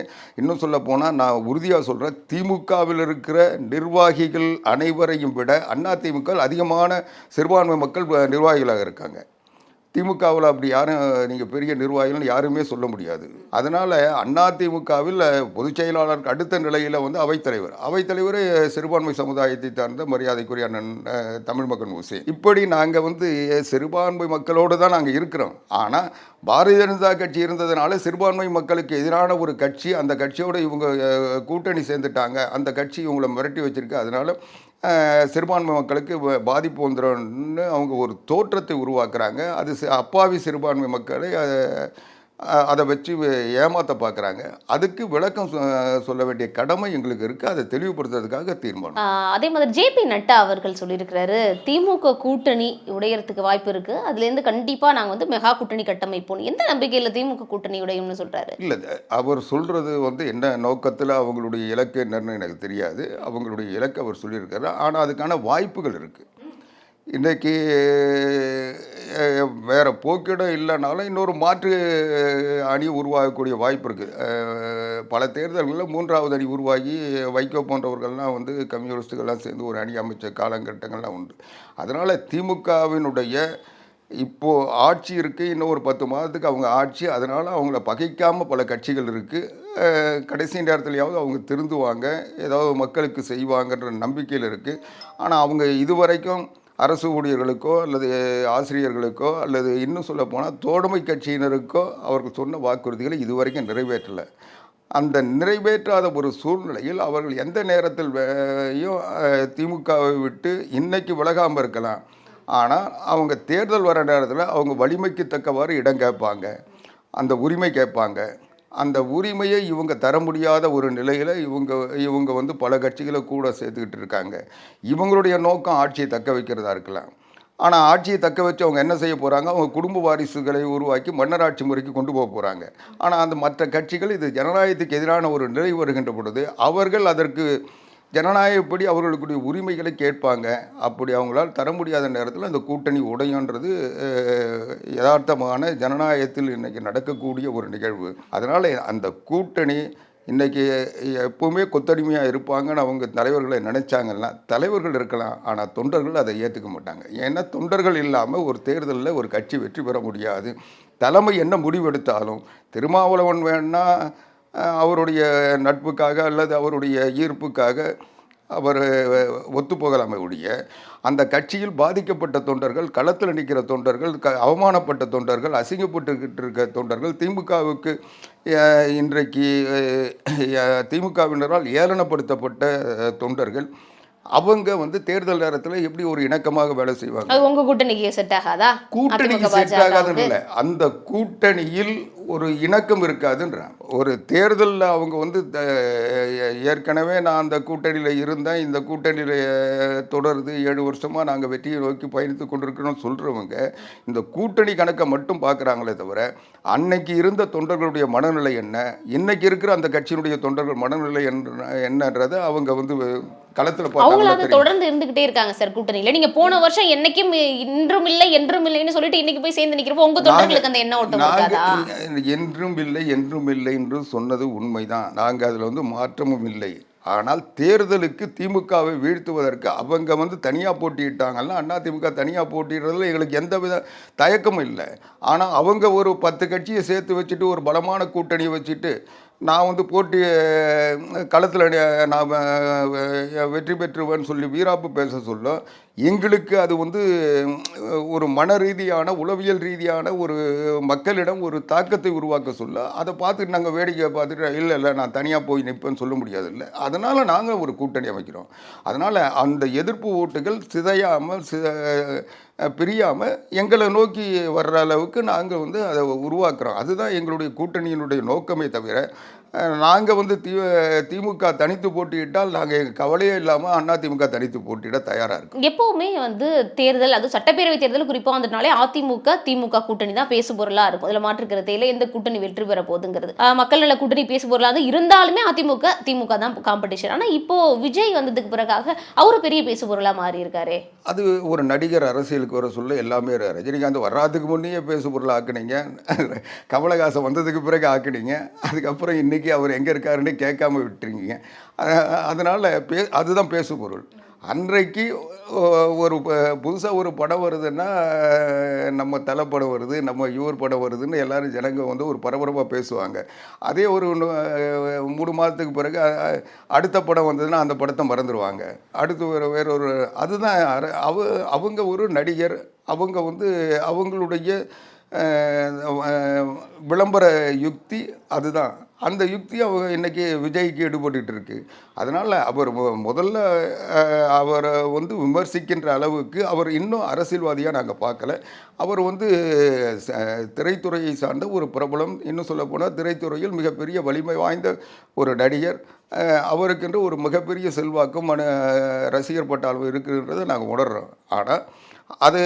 இன்னும் சொல்லப்போனால் நான் உறுதியாக சொல்கிறேன் திமுகவில் இருக்கிற நிர்வாகிகள் அனைவரையும் விட அதிமுக அதிகமான சிறுபான்மை மக்கள் நிர்வாகிகளாக இருக்காங்க. திமுகவில் அப்படி யாரும் நீங்கள் பெரிய நிர்வாகிகள் யாருமே சொல்ல முடியாது. அதனால் அதிமுகவில் பொதுச் செயலாளருக்கு அடுத்த நிலையில் வந்து அவைத்தலைவர் அவைத்தலைவர் சிறுபான்மை சமுதாயத்தை சார்ந்த மரியாதைக்குரிய அண்ணன் தமிழ் மக்கள் முசே இப்படி நாங்கள் வந்து சிறுபான்மை மக்களோடு தான் நாங்கள் இருக்கிறோம். ஆனால் பாரதிய ஜனதா கட்சி இருந்ததுனால சிறுபான்மை மக்களுக்கு எதிரான ஒரு கட்சி அந்த கட்சியோடு இவங்க கூட்டணி சேர்ந்துட்டாங்க. அந்த கட்சி இவங்களை மிரட்டி வச்சுருக்கு. அதனால சிறுபான்மை மக்களுக்கு பாதிப்பு வந்துடும்னு அவங்க ஒரு தோற்றத்தை உருவாக்குறாங்க. அது அப்பாவி சிறுபான்மை மக்களை அஹ், அதை வச்சு ஏமாற்ற பார்க்குறாங்க அதுக்கு விளக்கம் சொல்ல வேண்டிய கடமை எங்களுக்கு இருக்குது அதை தெளிவுபடுத்துறதுக்காக தீர்மானம். அதே மாதிரி ஜேபி நட்டா அவர்கள் சொல்லியிருக்கிறாரு திமுக கூட்டணி உடையறதுக்கு வாய்ப்பு இருக்கு. அதுல இருந்து கண்டிப்பா நாங்க வந்து மெகா கூட்டணி கட்டமைப்போம். எந்த நம்பிக்கையில திமுக கூட்டணி உடையும்னு சொல்றாரு? இல்லை அவர் சொல்கிறது வந்து என்ன நோக்கத்தில் அவங்களுடைய இலக்கு என்னன்னு எனக்கு தெரியாது. அவங்களுடைய இலக்கு அவர் சொல்லியிருக்காரு ஆனால் அதுக்கான வாய்ப்புகள் இருக்குது இன்றைக்கி வேறு போக்கிடம் இல்லைனாலும் இன்னொரு மாற்று அணி உருவாகக்கூடிய வாய்ப்பு இருக்குது பல தேர்தல்களில் மூன்றாவது அணி உருவாகி வைகோ போன்றவர்கள்லாம் வந்து கம்யூனிஸ்டுகள்லாம் சேர்ந்து ஒரு அணி அமைச்ச காலகட்டங்கள்லாம் உண்டு. அதனால் திமுகவினுடைய இப்போ ஆட்சி இருக்குது இன்னும் ஒரு பத்து மாதத்துக்கு அவங்க ஆட்சி அதனால் அவங்கள பகைக்காமல் பல கட்சிகள் இருக்குது கடைசி நேரத்துலையாவது அவங்க திருந்துவாங்க ஏதாவது மக்களுக்கு செய்வாங்கன்ற நம்பிக்கையில் இருக்குது ஆனால் அவங்க இதுவரைக்கும் அரசு ஊழியர்களுக்கோ அல்லது ஆசிரியர்களுக்கோ அல்லது இன்னும் சொல்ல போனால் தோழமை கட்சியினருக்கோ அவர்கள் சொன்ன வாக்குறுதிகளை இதுவரைக்கும் நிறைவேற்றலை. அந்த நிறைவேற்றாத ஒரு சூழ்நிலையில் அவர்கள் எந்த நேரத்தில் வேயும் திமுகவை விட்டு இன்னைக்கு விலகாமல் இருக்கலாம். ஆனால் அவங்க தேர்தல் வர நேரத்தில் அவங்க வலிமைக்கு தக்கவாறு இடம் கேட்பாங்க. அந்த உரிமை கேட்பாங்க. அந்த உரிமையை இவங்க தர முடியாத ஒரு நிலையில் இவங்க இவங்க வந்து பல கட்சிகளை கூட சேர்த்துக்கிட்டு இருக்காங்க. இவங்களுடைய நோக்கம் ஆட்சியை தக்க வைக்கிறதா இருக்கலாம். ஆனால் ஆட்சியை தக்க வச்சு அவங்க என்ன செய்ய போகிறாங்க அவங்க குடும்ப வாரிசுகளை உருவாக்கி மன்னராட்சி முறைக்கு கொண்டு போக போகிறாங்க ஆனால் அந்த மற்ற கட்சிகள் இது ஜனநாயகத்துக்கு எதிரான ஒரு நிலை வருகின்ற பொழுது அவர்கள் அதற்கு ஜனநாயகப்படி அவர்களுக்குடைய உரிமைகளை கேட்பாங்க? அப்படி அவங்களால் தர முடியாத நேரத்தில் அந்த கூட்டணி உடையன்றது யதார்த்தமான ஜனநாயகத்தில் இன்றைக்கி நடக்கக்கூடிய ஒரு நிகழ்வு. அதனால் அந்த கூட்டணி இன்றைக்கி எப்போவுமே கொத்தடிமையாக இருப்பாங்கன்னு அவங்க தலைவர்களை நினைச்சாங்கன்னா தலைவர்கள் இருக்கலாம் ஆனால் தொண்டர்கள் அதை ஏற்றுக்க மாட்டாங்க. ஏன்னா தொண்டர்கள் இல்லாமல் ஒரு தேர்தலில் ஒரு கட்சி வெற்றி பெற முடியாது. தலைமை என்ன முடிவெடுத்தாலும் திருமாவளவன் வேணால் அவருடைய நட்புக்காக அல்லது அவருடைய ஈர்ப்புக்காக அவர் ஒத்துப்போகலாமே ஒழிய அந்த கட்சியில் பாதிக்கப்பட்ட தொண்டர்கள் களத்தில் நிற்கிற தொண்டர்கள் க அவமானப்பட்ட தொண்டர்கள் அசிங்கப்பட்டுக்கிட்டு இருக்க தொண்டர்கள் திமுகவுக்கு இன்றைக்கு திமுகவினரால் ஏளனப்படுத்தப்பட்ட தொண்டர்கள் அவங்க வந்து தேர்தல் நேரத்தில் எப்படி ஒரு இணக்கமாக வேலை செய்வாங்க? உங்க கூட்டணிக்கு செட் ஆகாதா? கூட்டணிக்கு செட் ஆகாதுன்னு? இல்லை. அந்த கூட்டணியில் ஒரு இணக்கம் இருக்காதுன்றான். ஒரு தேர்தலில் அவங்க வந்து த- ஏற்கனவே நான் அந்த கூட்டணியில் இருந்தேன். இந்த கூட்டணியில் தொடருது ஏழு வருஷமாக நாங்கள் வெற்றியை நோக்கி பயணித்து கொண்டிருக்கிறோம் சொல்கிறவங்க இந்த கூட்டணி கணக்கை மட்டும் பார்க்குறாங்களே தவிர அன்னைக்கு இருந்த தொண்டர்களுடைய மனநிலை என்ன? இன்னைக்கு இருக்கிற அந்த கட்சியினுடைய தொண்டர்கள் மனநிலை என்ன என்னன்றதை அவங்க வந்து களத்தில் அவங்களும் அது தொடர்ந்து இருந்துகிட்டே இருக்காங்க சார் கூட்டணியில. நீங்க போன வருஷம் என்னைக்கும் இன்றும் இல்லை என்றும் இல்லைன்னு சொல்லிட்டு இன்னைக்கு போய் சேர்ந்து நிக்கிறப்போ உங்க தொண்டர்களுக்கு அந்த எண்ண ஓட்டம் இருக்காதா? என்றும் இல்லை என்றும் இல்லை என்று சொன்னது உண்மைதான். நாங்கள் அதில் வந்து மாற்றமும் இல்லை. ஆனால் தேர்தலுக்கு திமுகவை வீழ்த்துவதற்கு அவங்க வந்து தனியாக போட்டியிட்டாங்கன்னா அண்ணா திமுக தனியாக போட்டிடுறதுல எங்களுக்கு எந்த வித தயக்கமும் இல்லை. ஆனால் அவங்க ஒரு பத்து கட்சியை சேர்த்து வச்சுட்டு ஒரு பலமான கூட்டணியை வச்சுட்டு நான் வந்து போட்டி களத்தில் நான் வெற்றி பெற்றுவேன்னு சொல்லி வீராப்பு பேச சொல்ல எங்களுக்கு அது வந்து ஒரு மன ரீதியான உளவியல் ரீதியான ஒரு மக்களிடம் ஒரு தாக்கத்தை உருவாக்க சொல்ல அதை பார்த்துட்டு நாங்கள் வேடிக்கை பார்த்துட்டு இல்லை இல்லை நான் தனியாக போய் நிற்பேன்னு சொல்ல முடியாது இல்லை அதனால் நாங்கள் ஒரு கூட்டணி அமைக்கிறோம். அதனால் அந்த எதிர்ப்பு ஓட்டுகள் சிதையாமல் சி பிரியாமல் எங்களை நோக்கி வர்ற அளவுக்கு நாங்கள் வந்து அதை உருவாக்குறோம். அதுதான் எங்களுடைய கூட்டணியினுடைய நோக்கமே தவிர நாங்கள் வந்து தி திமுக தனித்து போட்டியிட்டால் நாங்கள் எங்கள் கவலையே இல்லாமல் அதிமுக தனித்து போட்டியிட தயாராக இருக்கோம். எப்பவுமே வந்து தேர்தல் அது சட்டப்பேரவை தேர்தல் குறிப்பா வந்ததுனாலே அதிமுக திமுக கூட்டணி தான் பேசு பொருளா இருக்கும். அதுல மாற்றுக்கிறதே இல்லை எந்த கூட்டணி வெற்றி பெற போகுதுங்கிறது. ஆஹ் மக்கள் நல கூட்டணி பேசு பொருளா தான் இருந்தாலுமே அதிமுக திமுக தான் காம்படிஷன் ஆனா இப்போ விஜய் வந்ததுக்கு பிறகாக அவரு பெரிய பேசு பொருளா மாறி இருக்காரு அது ஒரு நடிகர் அரசியலுக்கு வர சொல்ல எல்லாமே ரஜினிகாந்த் வர்றதுக்கு முன்னே பேசு பொருள் ஆக்குனீங்க. கமலஹாசன் வந்ததுக்கு பிறகு ஆக்குனீங்க. அதுக்கப்புறம் இன்னைக்கு அவர் எங்கே இருக்காருன்னு கேட்காம விட்டுருக்கீங்க. அதனால் பே அதுதான் பேசு பொருள் அன்றைக்கு ஒரு புதுசாக ஒரு படம் வருதுன்னா நம்ம தலை படம் வருது நம்ம இவர் படம் வருதுன்னு எல்லோரும் ஜனங்க வந்து ஒரு பரபரப்பாக பேசுவாங்க. அதே ஒரு மூணு மாதத்துக்கு பிறகு அடுத்த படம் வந்ததுன்னா அந்த படத்தை மறந்துடுவாங்க அடுத்து வேறு வேற ஒரு அதுதான் அவ அவங்க ஒரு நடிகர் அவங்க வந்து அவங்களுடைய விளம்பர யுக்தி அதுதான். அந்த யுக்தி அவங்க இன்றைக்கி விஜய்க்கு ஈடுபட்டுட்டு இருக்கு அதனால் அவர் முதல்ல அவரை வந்து விமர்சிக்கின்ற அளவுக்கு அவர் இன்னும் அரசியல்வாதியாக நாங்கள் பார்க்கல அவர் வந்து ச- திரைத்துறையை சார்ந்த ஒரு பிரபலம். இன்னும் சொல்லப்போனால் திரைத்துறையில் மிகப்பெரிய வலிமை வாய்ந்த ஒரு நடிகர். அவருக்கென்று ஒரு மிகப்பெரிய செல்வாக்கும் மன ரசிகர் பட்டாளம் இருக்குன்றதை நாங்கள் உணர்றோம். ஆனால் அது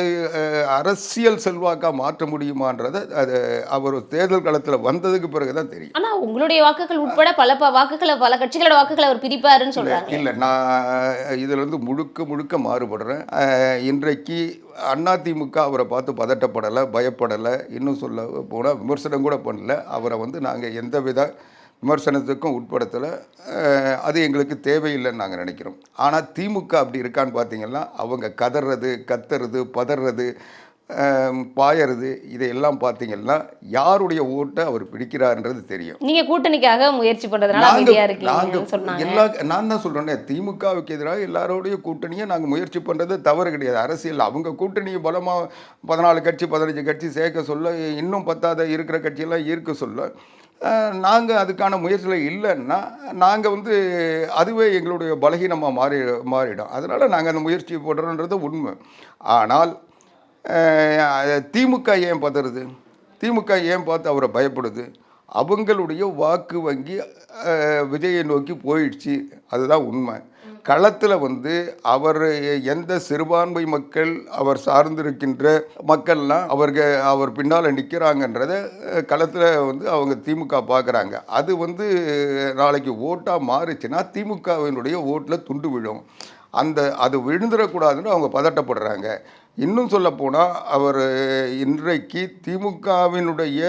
அரசியல் செல்வாக்காக மாற்ற முடியுமான்றதை அது அவர் தேர்தல் களத்தில் வந்ததுக்கு பிறகு தான் தெரியும். ஆனா உங்களுடைய வாக்குகள் உட்பட பல ப- வாக்குகளை பல கட்சிகளோட வாக்குகளை அவர் பிரிப்பாருன்னு சொல்றாங்க. இல்லை நான் இதில் இருந்து முழுக்க முழுக்க மாறுபடுறேன். இன்றைக்கு அதிமுக அவரை பார்த்து பதட்டப்படலை பயப்படலை. இன்னும் சொல்ல போனால் விமர்சனம் கூட பண்ணல. அவரை வந்து நாங்கள் எந்தவித விமர்சனத்துக்கும் உட்படுத்தலை அது எங்களுக்கு தேவையில்லைன்னு நாங்கள் நினைக்கிறோம். ஆனால் திமுக அப்படி இருக்கான்னு பார்த்தீங்கன்னா அவங்க கதறது கத்துறது பதறது பாயறது இதையெல்லாம் பார்த்தீங்கன்னா யாருடைய ஓட்டை அவர் பிடிக்கிறாருன்றது தெரியும். நீங்க கூட்டணிக்காக முயற்சி பண்றதுனால எல்லா நான் தான் சொல்றேனே திமுகவுக்கு எதிராக எல்லாரோடைய கூட்டணியை நாங்கள் முயற்சி பண்றது தவறு கிடையாது. அரசியல் அவங்க கூட்டணியை பலமா பதினாலு கட்சி பதினஞ்சு கட்சி சேர்க்க சொல்ல இன்னும் பத்தாத இருக்கிற கட்சியெல்லாம் ஈர்க்க சொல்ல நாங்கள் அதுக்கான முயற்சியில் இல்லைன்னா நாங்கள் வந்து அதுவே எங்களுடைய பலகீனமாக மாறி மாறிடும். அதனால் நாங்கள் அந்த முயற்சி போடுறோன்றது உண்மை. ஆனால் திமுக ஏன் பதறுது? திமுக ஏன் பார்த்து அவரை பயப்படுது? அவங்களுடைய வாக்கு வங்கி விஜயை நோக்கி போயிடுச்சு. அதுதான் உண்மை. களத்தில் வந்து அவர் எந்த சிறுபான்மை மக்கள் அவர் சார்ந்திருக்கின்ற மக்கள்லாம் அவர்கள் அவர் பின்னால் நிற்கிறாங்கன்றத களத்தில் வந்து அவங்க திமுக பார்க்குறாங்க அது வந்து நாளைக்கு ஓட்டாக மாறுச்சுன்னா திமுகவினுடைய ஓட்டில் துண்டு விழும். அந்த அது விழுந்துடக்கூடாதுன்னு அவங்க பதட்டப்படுறாங்க. இன்னும் சொல்லப்போனால் அவர் இன்றைக்கு திமுகவினுடைய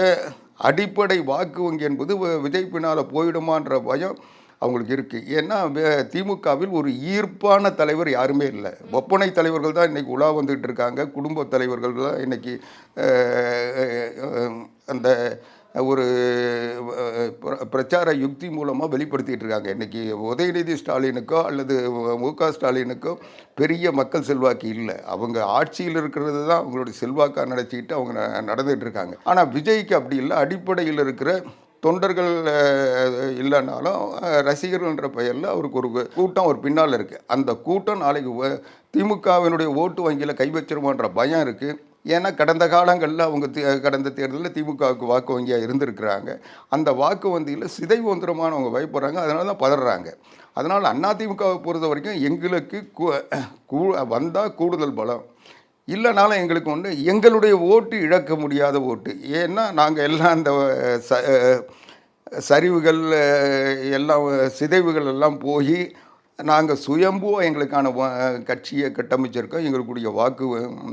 அடிப்படை வாக்கு வங்கி என்பது விஜய் பின்னால் போயிடுமான்ற பயம் அவங்களுக்கு இருக்குது ஏன்னா திமுகவில் ஒரு ஈர்ப்பான தலைவர் யாருமே இல்லை. ஒப்பனை தலைவர்கள் தான் இன்றைக்கி உலா வந்துக்கிட்டு இருக்காங்க. குடும்ப தலைவர்கள் தான் இன்றைக்கி அந்த ஒரு பிரச்சார யுக்தி மூலமாக வெளிப்படுத்திட்டு இருக்காங்க. இன்றைக்கி உதயநிதி ஸ்டாலினுக்கோ அல்லது மு க ஸ்டாலினுக்கோ பெரிய மக்கள் செல்வாக்கு இல்லை. அவங்க ஆட்சியில் இருக்கிறது தான் அவங்களுடைய செல்வாக்காக நினச்சிக்கிட்டு அவங்க நடந்துகிட்டு இருக்காங்க. ஆனால் விஜய்க்கு அப்படி இல்லை. அடிப்படையில் இருக்கிற தொண்டர்கள் இல்லைனாலும் ரசிகர்கள்ன்ற பெயரில் அவருக்கு ஒரு கூட்டம் ஒரு பின்னால் இருக்குது அந்த கூட்டம் நாளைக்கு வ- திமுகவினுடைய ஓட்டு வங்கியில் கை வச்சிருமான்ற பயம் இருக்குது ஏன்னா கடந்த காலங்களில் அவங்க கடந்த தேர்தலில் திமுகவுக்கு வாக்கு வங்கியாக இருந்திருக்கிறாங்க. அந்த வாக்கு வங்கியில் சிதைவு அவங்க பயப்படுறாங்க. அதனால தான் பதறாங்க. அதனால் அதிமுகவை பொறுத்த வரைக்கும் எங்களுக்கு கூ வந்தால் கூடுதல் பலம். இல்லைனாலும் எங்களுக்கு வந்து எங்களுடைய ஓட்டு இழக்க முடியாத ஓட்டு. ஏன்னா நாங்கள் எல்லாம் அந்த ச சரிவுகள் எல்லாம் சிதைவுகள் எல்லாம் போய் நாங்கள் சுயம்புவா எங்களுக்கான கட்சியை கட்டமைச்சிருக்கோம். எங்களுக்குடைய வாக்கு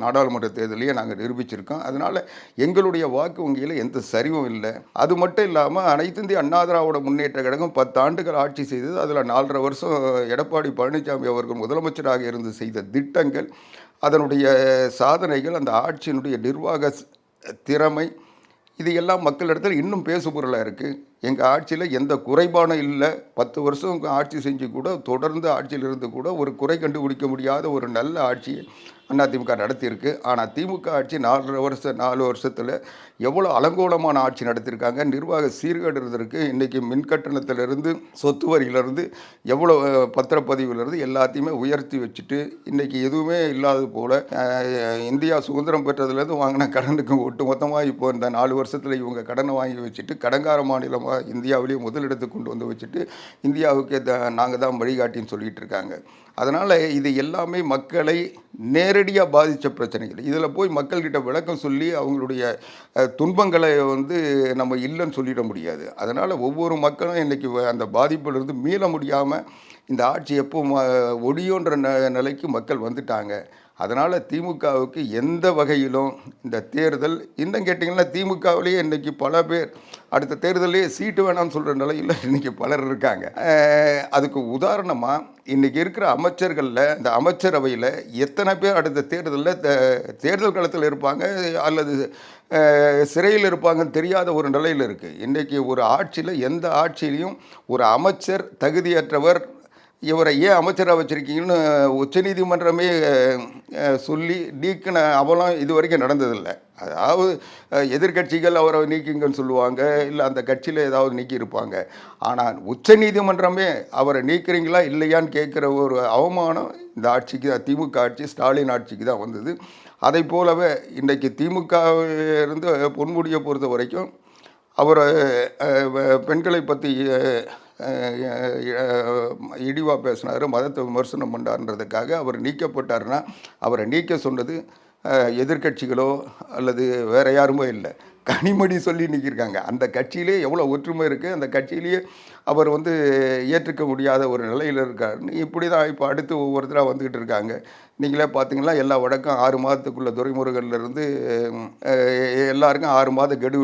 நாடாளுமன்ற தேர்தலையே நாங்கள் நிரூபிச்சிருக்கோம். அதனால் எங்களுடைய வாக்கு வங்கியில் எந்த சரிவும் இல்லை. அது மட்டும் இல்லாமல் அனைத்து இந்திய அண்ணா திராவிட முன்னேற்ற கழகம் பத்து ஆண்டுகள் ஆட்சி செய்தது. அதில் நாலரை வருஷம் எடப்பாடி பழனிசாமி அவர்கள் முதலமைச்சராக இருந்து செய்த திட்டங்கள் அதனுடைய சாதனைகள் அந்த ஆட்சியினுடைய நிர்வாக திறமை இது எல்லாம் மக்களிடத்தில் இன்னும் பேசுபொருளாக இருக்குது எங்கள் ஆட்சியில் எந்த குறைபாடும் இல்லை. பத்து வருஷம் ஆட்சி செஞ்சு கூட தொடர்ந்து ஆட்சியில் இருந்து கூட ஒரு குறை கண்டுபிடிக்க முடியாத ஒரு நல்ல ஆட்சியை அதிமுக நடத்தியிருக்கு. ஆனால் திமுக ஆட்சி நாலரை வருஷம் நாலு வருஷத்தில் எவ்வளோ அலங்கோலமான ஆட்சி நடத்தியிருக்காங்க நிர்வாக சீர்கேடுறதற்கு இன்றைக்கி மின்கட்டணத்திலிருந்து சொத்து வரியிலிருந்து எவ்வளோ அஹ், பத்திரப்பதிவிலிருந்து எல்லாத்தையுமே உயர்த்தி வச்சுட்டு இன்றைக்கி எதுவுமே இல்லாதது போல் இந்தியா சுதந்திரம் பெற்றதுலேருந்து வாங்கின கடனுக்கு ஒட்டு மொத்தமாக இப்போ இந்த நாலு வருஷத்தில் இவங்க கடனை வாங்கி வச்சுட்டு கடன்கார மாநிலமாக இந்தியாவிலேயே முதலிடத்துக்கு கொண்டு வந்து வச்சுட்டு இந்தியாவுக்கு நாங்கள் தான் வழிகாட்டின்னு சொல்லிகிட்டு இருக்காங்க. அதனால் இது எல்லாமே மக்களை நேரடியாக பாதித்த பிரச்சனைகள். இதில் போய் மக்கள்கிட்ட விளக்கம் சொல்லி அவங்களுடைய துன்பங்களை வந்து நம்ம இல்லைன்னு சொல்லிட முடியாது. அதனால் ஒவ்வொரு மக்களும் இன்றைக்கி அந்த பாதிப்பிலிருந்து மீள முடியாமல் இந்த ஆட்சி எப்போ ம- ஒடியோன்ற ந நிலைக்கு மக்கள் வந்துட்டாங்க. அதனால் திமுகவுக்கு எந்த வகையிலும் இந்த தேர்தல் இன்னும் கேட்டிங்கன்னா திமுகவிலேயே இன்றைக்கி பல பேர் அடுத்த தேர்தலே சீட்டு வேணாம்னு சொல்கிற நிலையில் இன்றைக்கி பலர் இருக்காங்க. அதுக்கு உதாரணமாக இன்றைக்கி இருக்கிற அமைச்சர்களில் இந்த அமைச்சரவையில் எத்தனை பேர் அடுத்த தேர்தலில் தேர்தல் களத்தில் இருப்பாங்க அல்லது சிறையில் இருப்பாங்கன்னு தெரியாத ஒரு நிலையில் இருக்குது இன்றைக்கி ஒரு ஆட்சியில் எந்த ஆட்சியிலையும் ஒரு அமைச்சர் தகுதியற்றவர் இவரை ஏன் அமைச்சராக வச்சுருக்கீங்கன்னு உச்சநீதிமன்றமே சொல்லி நீக்கின அவலம் இது வரைக்கும் நடந்ததில்லை. அதாவது எதிர்கட்சிகள் எதிர்க்கட்சிகள் அவரை நீக்கிங்கன்னு சொல்லுவாங்க இல்லை அந்த கட்சியில் ஏதாவது நீக்கியிருப்பாங்க. ஆனால் உச்சநீதிமன்றமே அவரை நீக்கிறீங்களா இல்லையான்னு கேட்குற ஒரு அவமானம் இந்த ஆட்சிக்கு தான் திமுக ஆட்சி ஸ்டாலின் ஆட்சிக்கு தான் வந்தது. அதை போலவே இன்றைக்கு திமுக இருந்து பொன்முடியை பொறுத்த வரைக்கும் அவர் பெண்களை பற்றி இடிவாக பேசினார் மதத்தை விமர்சனம் பண்ணார்ன்றதுக்காக அவர் நீக்கப்பட்டார்னா அவரை நீக்க சொன்னது எதிர்கட்சிகளோ எதிர்க்கட்சிகளோ அல்லது வேறு யாருமோ இல்லை. கனிமொழி சொல்லி நிற்கிருக்காங்க அந்த கட்சியிலே எவ்வளோ ஒற்றுமை இருக்குது அந்த கட்சியிலேயே அவர் வந்து ஏற்றுக்க முடியாத ஒரு நிலையில் இருக்காருன்னு இப்படி தான் இப்போ அடுத்து ஒவ்வொருத்தராக வந்துக்கிட்டு இருக்காங்க. நீங்களே பார்த்தீங்கன்னா எல்லா வடக்கும் ஆறு மாதத்துக்குள்ள துறைமுருகன்லேருந்து எல்லாருக்கும் ஆறு மாத கெடு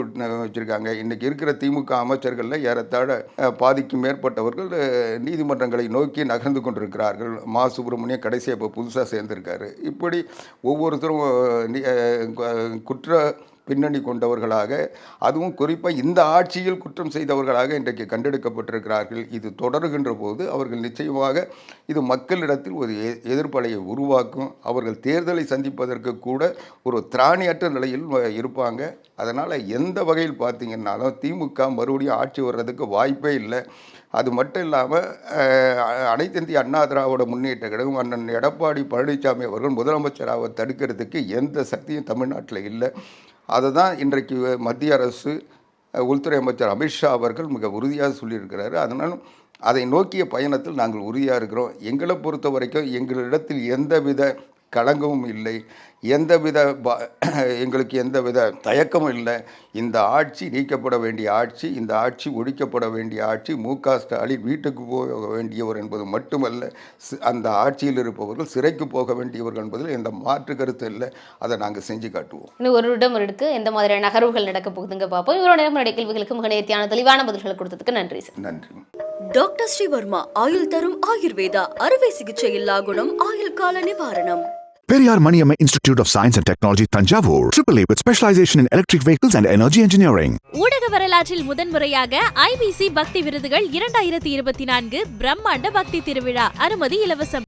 வச்சுருக்காங்க. இன்றைக்கி இருக்கிற திமுக அமைச்சர்களில் ஏறத்தாழ பாதிக்கும் மேற்பட்டவர்கள் நீதிமன்றங்களை நோக்கி நகர்ந்து கொண்டிருக்கிறார்கள். மா. சுப்பிரமணியம் கடைசியாக இப்போ புதுசாக சேர்ந்திருக்காரு. இப்படி ஒவ்வொருத்தரும் குற்ற பின்னணி கொண்டவர்களாக அதுவும் குறிப்பாக இந்த ஆட்சியில் குற்றம் செய்தவர்களாக இன்றைக்கு கண்டெடுக்கப்பட்டிருக்கிறார்கள். இது தொடருகின்ற போது அவர்கள் நிச்சயமாக இது மக்களிடத்தில் ஒரு எ- எதிர்ப்பலையை உருவாக்கும். அவர்கள் தேர்தலை சந்திப்பதற்கு கூட ஒரு திராணியற்ற நிலையில் இருப்பாங்க. அதனால் எந்த வகையில் பார்த்தீங்கன்னாலும் திமுக மறுபடியும் ஆட்சி வர்றதுக்கு வாய்ப்பே இல்லை. அது மட்டும் இல்லாமல் அனைத்து இந்திய அண்ணா திராவிட முன்னேற்ற கழகம் அண்ணன் எடப்பாடி பழனிசாமி அவர்கள் முதலமைச்சராக தடுக்கிறதுக்கு எந்த சக்தியும் தமிழ்நாட்டில் இல்லை. அதை தான் இன்றைக்கு மத்திய அரசு உள்துறை அமைச்சர் அமித்ஷா அவர்கள் மிக உறுதியாக சொல்லியிருக்கிறாரு. அதனால் அதை நோக்கிய பயணத்தில் நாங்கள் உறுதியாக இருக்கிறோம். எங்களை பொறுத்த வரைக்கும் எங்களிடத்தில் எந்தவித களங்கமும் இல்லை. எந்தவித ப எங்களுக்கு எந்தவித தயக்கமும் இல்லை. இந்த ஆட்சி நீக்கப்பட வேண்டிய ஆட்சி இந்த ஆட்சி ஒழிக்கப்பட வேண்டிய ஆட்சி மு க ஸ்டாலின் வீட்டுக்கு போக வேண்டியவர் என்பது மட்டுமல்ல அந்த ஆட்சியில் இருப்பவர்கள் சிறைக்கு போக வேண்டியவர்கள் என்பதில் எந்த மாற்று கருத்து இல்லை. அதை நாங்கள் செஞ்சு காட்டுவோம். இன்னும் ஒரு இடம் இருக்கு. எந்த மாதிரியான நகர்வுகள் நடக்க போகுதுங்க பார்ப்போம் இவரோட நம்மளுடைய கேள்விகளுக்கு மிக நேர்த்தியான தெளிவான பதில்களை கொடுத்ததுக்கு நன்றி சார். நன்றி. டாக்டர் ஸ்ரீவர்மா ஆயுள் தரும் ஆயுர்வேதா அறுவை சிகிச்சை இல்லா குணம் ஆயுள் கால நிவாரணம். Periyar Maniammai institute of science and technology Thanjavur triple A with specialisation in electric vehicles and energy engineering ஊடக வரலாற்றில் முதன்முறையாக ஐபிசி பக்தி விருதுகள் இரண்டாயிரத்தி இருபத்தி நான்கு பிரம்மாண்ட பக்தி திருவிழா அனுமதி இலவசம்